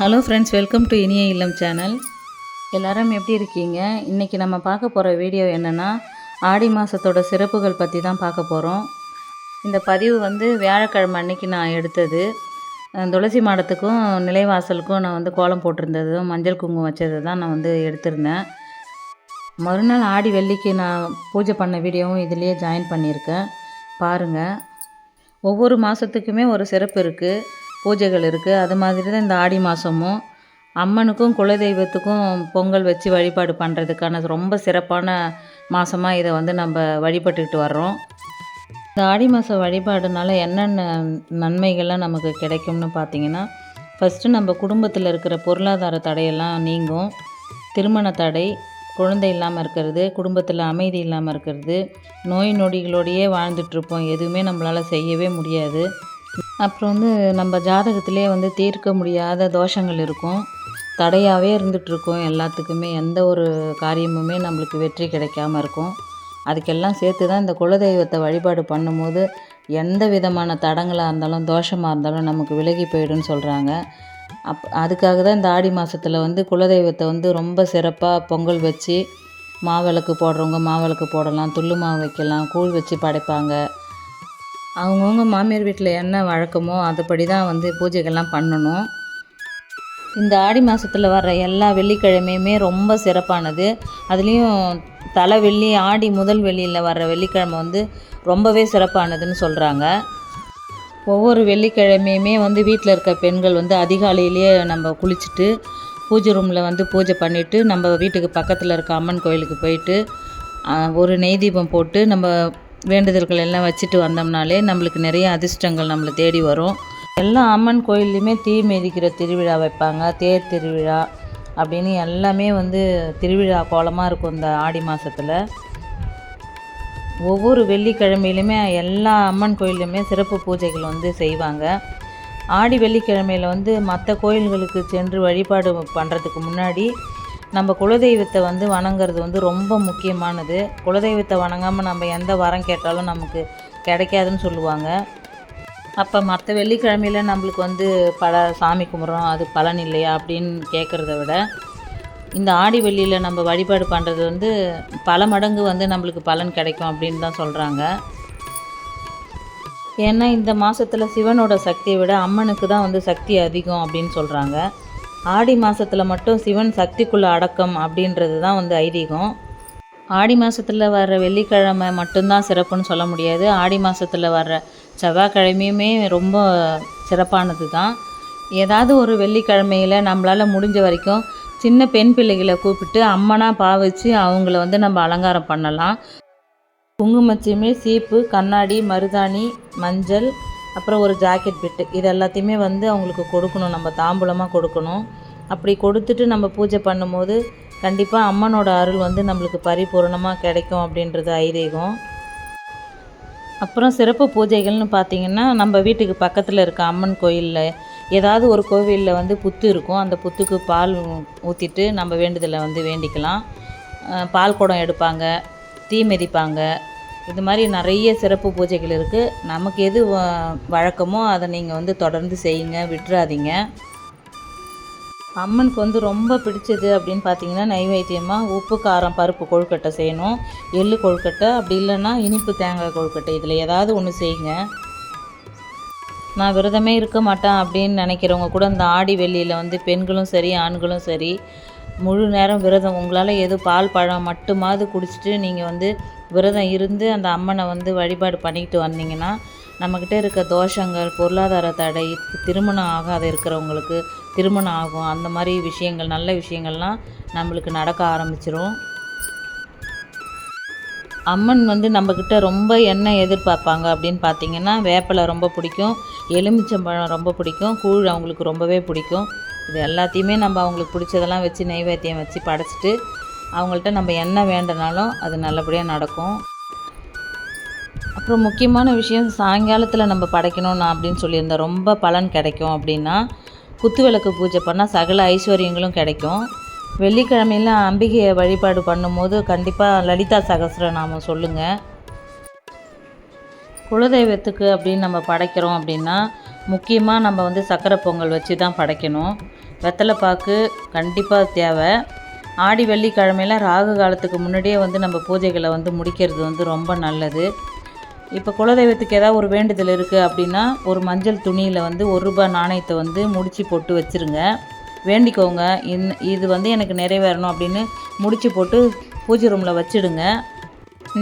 Hello friends welcome to இனிய இல்லம் channel எல்லோரும் எப்படி இருக்கீங்க? இன்றைக்கி நம்ம பார்க்க போகிற வீடியோ என்னென்னா ஆடி மாதத்தோட சிறப்புகள் பற்றி தான் பார்க்க போகிறோம் இந்த பதிவு வந்து வியாழக்கிழமை அன்னைக்கு நான் எடுத்தது. துளசி மாடத்துக்கும் நிலைவாசலுக்கும் நான் வந்து கோலம் போட்டிருந்ததும் மஞ்சள் குங்குமம் வச்சது தான் நான் வந்து எடுத்திருந்தேன். மறுநாள் ஆடி வெள்ளிக்கு நான் பூஜை பண்ண வீடியோவும் இதுலேயே ஜாயின் பண்ணியிருக்கேன். பாருங்கள் ஒவ்வொரு மாதத்துக்குமே ஒரு சிறப்பு இருக்குது பூஜைகள் இருக்குது அது மாதிரி தான் இந்த ஆடி மாதமும் அம்மனுக்கும் குலதெய்வத்துக்கும் பொங்கல் வச்சு வழிபாடு பண்ணுறதுக்கான ரொம்ப சிறப்பான மாதமாக இதை வந்து நம்ம வழிபட்டுக்கிட்டு வர்றோம். இந்த ஆடி மாத வழிபாடுனால என்னென்ன நன்மைகள்லாம் நமக்கு கிடைக்கும்னு பார்த்தீங்கன்னா ஃபஸ்ட்டு நம்ம குடும்பத்தில் இருக்கிற பொருளாதார தடையெல்லாம் நீங்கும். திருமண தடை குழந்தை இல்லாமல் இருக்கிறது குடும்பத்தில் அமைதி இல்லாமல் இருக்கிறது நோய் நொடிகளோடையே வாழ்ந்துட்டுருப்போம் எதுவுமே நம்மளால் செய்யவே முடியாது. அப்புறம் வந்து நம்ம ஜாதகத்திலே வந்து தீர்க்க முடியாத தோஷங்கள் இருக்கும். தடையாகவே இருந்துகிட்ருக்கும் எல்லாத்துக்குமே எந்த ஒரு காரியமுமே நம்மளுக்கு வெற்றி கிடைக்காம இருக்கும். அதுக்கெல்லாம் சேர்த்து தான் இந்த குலதெய்வத்தை வழிபாடு பண்ணும்போது எந்த விதமான தடங்களாக இருந்தாலும் தோஷமாக இருந்தாலும் நமக்கு விலகி போயிடும்னு சொல்கிறாங்க அப் அதுக்காக தான் இந்த ஆடி மாதத்தில் வந்து குலதெய்வத்தை வந்து ரொம்ப சிறப்பாக பொங்கல் வச்சு மாவிளக்கு போடுறவங்க மாவிளக்கு போடலாம் துள்ளு மாவு வைக்கலாம் கூழ் வச்சு படைப்பாங்க. அவங்கவுங்க மாமியார் வீட்டில் என்ன வழக்கமோ அதுபடி தான் வந்து பூஜைகள்லாம் பண்ணணும். இந்த ஆடி மாதத்தில் வர்ற எல்லா வெள்ளிக்கிழமையுமே ரொம்ப சிறப்பானது. அதுலேயும் தலை வெள்ளி ஆடி முதல் வெள்ளியில் வர்ற வெள்ளிக்கிழமை வந்து ரொம்பவே சிறப்பானதுன்னு சொல்கிறாங்க ஒவ்வொரு வெள்ளிக்கிழமையுமே வந்து வீட்டில் இருக்க பெண்கள் வந்து அதிகாலையிலேயே நம்ம குளிச்சுட்டு பூஜை ரூமில் வந்து பூஜை பண்ணிவிட்டு நம்ம வீட்டுக்கு பக்கத்தில் இருக்க அம்மன் கோயிலுக்கு போயிட்டு ஒரு நெய் தீபம் போட்டு நம்ம வேண்டுதல்கள் எல்லாம் வச்சுட்டு வந்தோம்னாலே நம்மளுக்கு நிறைய அதிர்ஷ்டங்கள் நம்மளை தேடி வரும். எல்லா அம்மன் கோயில்லையுமே தீ மிதிக்கிற திருவிழா வைப்பாங்க தேர் திருவிழா அப்படின்னு எல்லாமே வந்து திருவிழா கோலமாக இருக்கும் இந்த ஆடி மாதத்தில் ஒவ்வொரு வெள்ளிக்கிழமையிலுமே எல்லா அம்மன் கோயில்லையுமே சிறப்பு பூஜைகள் வந்து செய்வாங்க. ஆடி வெள்ளிக்கிழமையில் வந்து மற்ற கோயில்களுக்கு சென்று வழிபாடு பண்ணுறதுக்கு முன்னாடி நம்ம குலதெய்வத்தை வந்து வணங்குறது வந்து ரொம்ப முக்கியமானது. குலதெய்வத்தை வணங்காமல் நம்ம எந்த வரம் கேட்டாலும் நமக்கு கிடைக்காதுன்னு சொல்லுவாங்க. அப்போ மற்ற வெள்ளிக்கிழமையில நம்மளுக்கு வந்து பல சாமி கும்பிட்றோம் அது பலன் இல்லையா அப்படின்னு கேட்குறத விட இந்த ஆடி வெள்ளியில் நம்ம வழிபாடு பண்ணுறது வந்து பல மடங்கு வந்து நம்மளுக்கு பலன் கிடைக்கும் அப்படின்னு தான் சொல்கிறாங்க ஏன்னா இந்த மாதத்தில் சிவனோட சக்தியை விட அம்மனுக்கு தான் வந்து சக்தி அதிகம் அப்படின்னு சொல்கிறாங்க ஆடி மாதத்தில் மட்டும் சிவன் சக்திக்குள்ள அடக்கம் அப்படின்றது தான் வந்து ஐதீகம். ஆடி மாதத்தில் வர்ற வெள்ளிக்கிழமை மட்டும்தான் சிறப்புன்னு சொல்ல முடியாது. ஆடி மாதத்தில் வர்ற செவ்வாய்க்கிழமையுமே ரொம்ப சிறப்பானது தான் ஏதாவது ஒரு வெள்ளிக்கிழமையில் நம்மளால் முடிஞ்ச வரைக்கும் சின்ன பெண் பிள்ளைகளை கூப்பிட்டு அம்மனாக பாவிச்சு அவங்கள வந்து நம்ம அலங்காரம் பண்ணலாம். குங்குமச்சியுமே சீப்பு கண்ணாடி மருதாணி மஞ்சள் அப்புறம் ஒரு ஜாக்கெட் பிட்டு இது எல்லாத்தையுமே வந்து அவங்களுக்கு கொடுக்கணும். நம்ம தாம்பூலமாக கொடுக்கணும். அப்படி கொடுத்துட்டு நம்ம பூஜை பண்ணும்போது கண்டிப்பாக அம்மனோட அருள் வந்து நம்மளுக்கு பரிபூரணமாக கிடைக்கும் அப்படின்றது ஐதீகம். அப்புறம் சிறப்பு பூஜைகள்னு பார்த்தீங்கன்னா நம்ம வீட்டுக்கு பக்கத்தில் இருக்க அம்மன் கோயிலில் ஏதாவது ஒரு கோவிலில் வந்து புத்து இருக்கும். அந்த புத்துக்கு பால் ஊற்றிட்டு நம்ம வேண்டுதலை வந்து வேண்டிக்கலாம். பால் குடம் எடுப்பாங்க தீ மிதிப்பாங்க. இது மாதிரி நிறைய சிறப்பு பூஜைகள் இருக்குது நமக்கு எது வ- வழக்கமோ அதை நீங்கள் வந்து தொடர்ந்து செய்யுங்க விட்டுறாதீங்க. அம்மனுக்கு வந்து ரொம்ப பிடிச்சது அப்படின்னு பார்த்தீங்கன்னா நைவேத்தியமாக உப்பு காரம் பருப்பு கொழுக்கட்டை செய்யணும். எள்ளு கொழுக்கட்டை அப்படி இல்லைன்னா இனிப்பு தேங்காய் கொழுக்கட்டை இதில் ஏதாவது ஒன்று செய்யுங்க. நான் விரதமே இருக்க மாட்டேன் அப்படின்னு நினைக்கிறவங்க கூட இந்த ஆடி வெள்ளியில் வந்து பெண்களும் சரி ஆண்களும் சரி முழு நேரம் விரதம். உங்களால் எது பால் பழம் மட்டுமாவது குடிச்சிட்டு நீங்கள் வந்து விரதம் இருந்து அந்த அம்மனை வந்து வழிபாடு பண்ணிக்கிட்டு வந்தீங்கன்னா நம்மக்கிட்ட இருக்க தோஷங்கள் பொருளாதார தடை திருமணம் ஆகாத இருக்கிறவங்களுக்கு திருமணம் ஆகும். அந்த மாதிரி விஷயங்கள் நல்ல விஷயங்கள்லாம் நம்மளுக்கு நடக்க ஆரம்பிச்சிரும். அம்மன் வந்து நம்மக்கிட்ட ரொம்ப என்ன எதிர்பார்ப்பாங்க அப்படின்னு பார்த்தீங்கன்னா வேப்பிலை ரொம்ப பிடிக்கும் எலுமிச்சம்பழம் ரொம்ப பிடிக்கும் கூழ் அவங்களுக்கு ரொம்பவே பிடிக்கும். இது எல்லாத்தையுமே நம்ம அவங்களுக்கு பிடிச்சதெல்லாம் வச்சு நைவேத்தியம் வச்சு படைச்சிட்டு அவங்கள்ட்ட நம்ம என்ன வேண்டுனாலும் அது நல்லபடியாக நடக்கும். அப்புறம் முக்கியமான விஷயம் சாயங்காலத்தில் நம்ம படைக்கணும் நான் அப்படின்னு சொல்லியிருந்தேன் ரொம்ப பலன் கிடைக்கும் அப்படின்னா குத்துவிளக்கு பூஜை பண்ணால் சகல ஐஸ்வர்யங்களும் கிடைக்கும். வெள்ளிக்கிழமையில அம்பிகையை வழிபாடு பண்ணும்போது கண்டிப்பாக லலிதா சகஸ்ரநாமம் சொல்லுங்கள் குலதெய்வத்துக்கு அப்படின்னு நம்ம படைக்கிறோம் அப்படின்னா முக்கியமாக நம்ம வந்து சக்கரை பொங்கல் வச்சு தான் படைக்கணும். வெத்தலைப்பாக்கு கண்டிப்பாக தேவை. ஆடி வெள்ளிக்கிழமையில ராகு காலத்துக்கு முன்னாடியே வந்து நம்ம பூஜைகளை வந்து முடிக்கிறது வந்து ரொம்ப நல்லது. இப்போ குலதெய்வத்துக்கு ஏதாவது ஒரு வேண்டுதல் இருக்குது அப்படின்னா ஒரு மஞ்சள் துணியில் வந்து ஒரு ரூபாய் நாணயத்தை வந்து முடிச்சு போட்டு வச்சுருங்க. வேண்டிக்கோங்க. இன் இது வந்து எனக்கு நிறைவேறணும் அப்படின்னு முடிச்சு போட்டு பூஜை ரூமில் வச்சிடுங்க.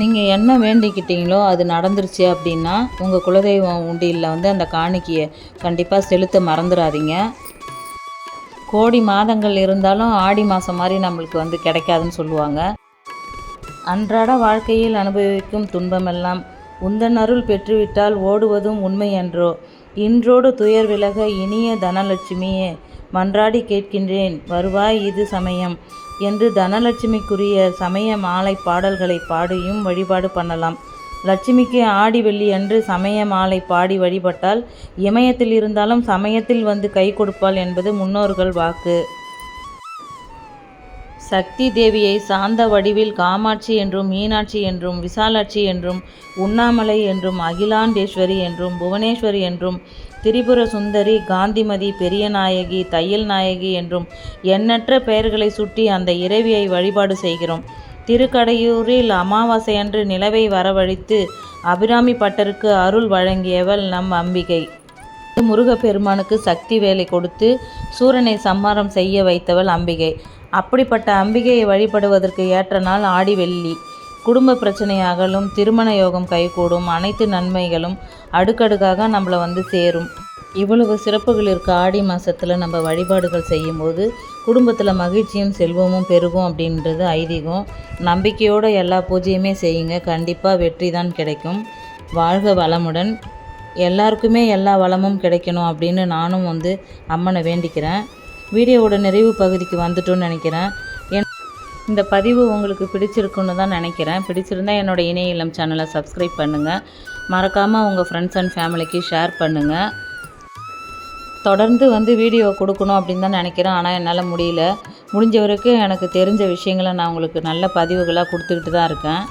நீங்கள் என்ன வேண்டிக்கிட்டீங்களோ அது நடந்துருச்சு அப்படின்னா உங்கள் குலதெய்வம் உண்டியில் வந்து அந்த காணிக்கையை கண்டிப்பாக செலுத்த மறந்துடாதீங்க கோடி மாதங்கள் இருந்தாலும் ஆடி மாதம் மாதிரி நம்மளுக்கு வந்து கிடைக்காதுன்னு சொல்லுவாங்க. அன்றாட வாழ்க்கையில் அனுபவிக்கும் துன்பமெல்லாம் உந்தன் அருள் பெற்றுவிட்டால் ஓடுவதும் உண்மை என்றோ. இன்றோடு துயர் விலக இனிய தனலட்சுமியே மன்றாடி கேட்கின்றேன் வருவாய் இது சமயம் என்று தனலட்சுமிக்குரிய சமய மாலை பாடல்களை பாடியும் வழிபாடு பண்ணலாம். லட்சுமிக்கு ஆடி வெள்ளி அன்று சமய மாலை பாடி வழிபட்டால் இமயத்தில் இருந்தாலும் சமயத்தில் வந்து கை கொடுப்பாள் என்பது முன்னோர்கள் வாக்கு. சக்தி தேவியை சாந்த வடிவில் காமாட்சி என்றும் மீனாட்சி என்றும் விசாலாட்சி என்றும் உண்ணாமலை என்றும் அகிலாண்டேஸ்வரி என்றும் புவனேஸ்வரி என்றும் திரிபுர சுந்தரி காந்திமதி பெரியநாயகி தையல் நாயகி என்றும் எண்ணற்ற பெயர்களை சுட்டி அந்த இறைவியை வழிபாடு செய்கிறோம். திருக்கடையூரில் அமாவாசையன்று நிலவை வரவழைத்து அபிராமி பட்டருக்கு அருள் வழங்கியவள் நம் அம்பிகை. முருகப்பெருமானுக்கு சக்தி வேலை கொடுத்து சூரனை சம்மாரம் செய்ய வைத்தவள் அம்பிகை. அப்படிப்பட்ட அம்பிகையை வழிபடுவதற்கு ஏற்ற நாள் ஆடி வெள்ளி. குடும்ப பிரச்சனை அகலும் திருமண யோகம் கைகூடும் அனைத்து நன்மைகளும் அடுக்கடுக்காக நம்மளை வந்து சேரும். இவ்வளவு சிறப்புகள் இருக்க ஆடி மாதத்தில் நம்ம வழிபாடுகள் செய்யும்போது குடும்பத்தில் மகிழ்ச்சியும் செல்வமும் பெருகும் அப்படின்றது ஐதீகம். நம்பிக்கையோடு எல்லா பூஜையுமே செய்யுங்க. கண்டிப்பாக வெற்றி தான் கிடைக்கும். வாழ்க வளமுடன். எல்லாருக்குமே எல்லா வளமும் கிடைக்கணும் அப்படின்னு நானும் வந்து அம்மனை வேண்டிக்கிறேன். வீடியோவோட நிறைவு பகுதிக்கு வந்துட்டோன்னு நினைக்கிறேன். என் இந்த பதிவு உங்களுக்கு பிடிச்சிருக்குன்னு தான் நினைக்கிறேன். பிடிச்சிருந்தா என்னோடய இணைய இல்லம் சேனலை சப்ஸ்கிரைப் பண்ணுங்கள் மறக்காமல் உங்கள் ஃப்ரெண்ட்ஸ் அண்ட் ஃபேமிலிக்கு ஷேர் பண்ணுங்கள் தொடர்ந்து வந்து வீடியோ கொடுக்கணும் அப்படின்னு தான் நினைக்கிறேன். ஆனால் என்னால் முடியல. முடிஞ்ச வரைக்கும் எனக்கு தெரிஞ்ச விஷயங்களை நான் உங்களுக்கு நல்ல பதிவுகளாக கொடுத்துக்கிட்டு தான் இருக்கேன்.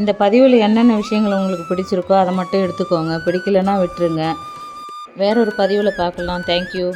இந்த பதிவில் என்னென்ன விஷயங்கள் உங்களுக்கு பிடிச்சிருக்கோ அதை மட்டும் எடுத்துக்கோங்க. பிடிக்கலன்னா விட்டுருங்க. வேறொரு பதிவில் பார்க்கலாம். தேங்க்யூ